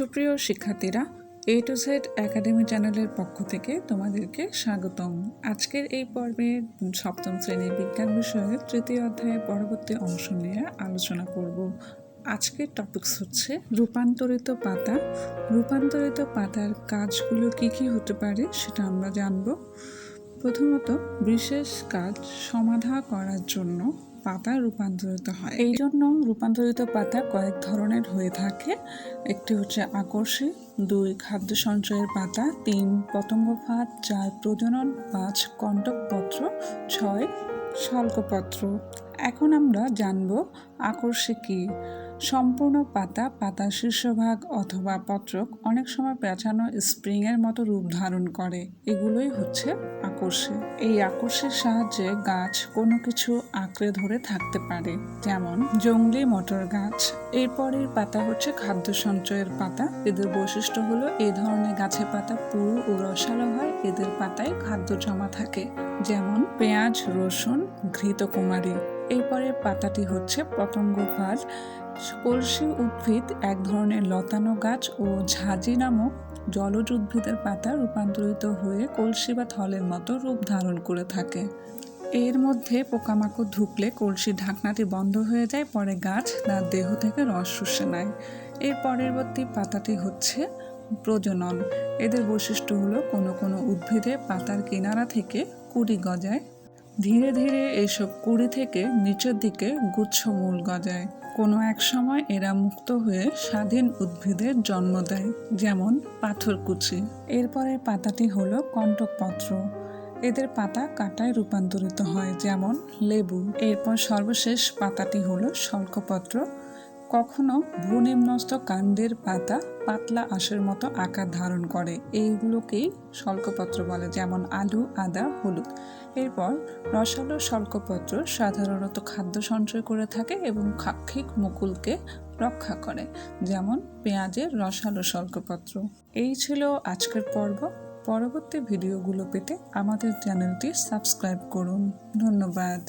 সুপ্রিয় শিক্ষার্থীরা এ to Z academy চ্যানেলের পক্ষ থেকে তোমাদেরকে স্বাগতম। আজকের এই পর্বে সপ্তম শ্রেণির বিজ্ঞান বিষয়ে তৃতীয় অধ্যায়ের পরবর্তী অংশ নিয়ে আলোচনা করব। আজকের টপিকস হচ্ছে রূপান্তরিত পাতা। রূপান্তরিত পাতার কাজগুলো কি কি হতে পারে সেটা আমরা জানব। প্রথমত, বিশেষ কাজ সমাধা করার জন্য পাতা রূপান্তরিত হয়। এই জন্য রূপান্তরিত পাতা কয়েক ধরনের হয়ে থাকে। একটি হচ্ছে আকর্ষী দুই খাদ্য সঞ্চয়ের পাতা, তিন পতঙ্গ ফাঁদ, চার প্রজনন, পাঁচ কণ্টকপত্র ছয় শল্কপত্র। এখন আমরা জানব আকর্ষী কী? সম্পূর্ণ পাতা পাতার শীর্ষভাগ অথবা পত্রক অনেক সময় পেঁচানো স্প্রিংয়ের মতো রূপ ধারণ করে। এগুলোই হচ্ছে আকর্ষী। এই আকর্ষের সাহায্যে গাছ কোনো কিছু আঁকড়ে ধরে থাকতে পারে। যেমন জঙ্গলি মটর গাছ। এরপরের পাতা হচ্ছে খাদ্য সঞ্চয়ের পাতা। এদের বৈশিষ্ট্য হলো এই ধরনের গাছের পাতা পুরু ও রসালো হয়। এদের পাতায় খাদ্য জমা থাকে। যেমন পেঁয়াজ, রসুন, ঘৃতকুমারী। এরপরের পাতাটি হচ্ছে পতঙ্গ ফাঁদ কলসি উদ্ভিদ এক ধরনের লতানো গাছ ও ঝাঁঝি নামক জলজ উদ্ভিদের পাতা রূপান্তরিত হয়ে কলসি বা থলের মতো রূপ ধারণ করে থাকে। এর মধ্যে পোকামাকড় ঢুকলে কলসির ঢাকনাটি বন্ধ হয়ে যায়, পরে গাছ তার দেহ থেকে রস শুষে নেয়। এর পরবর্তী পাতাটি হচ্ছে প্রজনন। এদের বৈশিষ্ট্য হলো কোনো কোনো উদ্ভিদে পাতার কিনারা থেকে কুড়ি গজায় ধীরে ধীরে এসব কুড়ি থেকে নিচের দিকে গুচ্ছ মূল গজায়। কোনো এক সময় এরা মুক্ত হয়ে স্বাধীন উদ্ভিদের জন্ম দেয়, যেমন পাথরকুচি এরপরের পাতাটি হলো কণ্টকপত্র। এদের পাতা কাটায় রূপান্তরিত হয়, যেমন লেবু। এরপর সর্বশেষ পাতাটি হলো শল্কপত্র কখনো ভূনিম্নস্থ কাণ্ডের পাতা পাতলা আঁশের মতো আকার ধারণ করে। এইগুলোকেই শল্কপত্র বলে, যেমন আলু, আদা, হলুদ। এরপর রসালো শল্কপত্র সাধারণত খাদ্য সঞ্চয় করে থাকে এবং খাক্ষিক মুকুলকে রক্ষা করে, যেমন পেঁয়াজের রসালো শল্কপত্র। এই ছিল আজকের পর্ব। পরবর্তী ভিডিওগুলো পেতে আমাদের চ্যানেলটি সাবস্ক্রাইব করুন। ধন্যবাদ।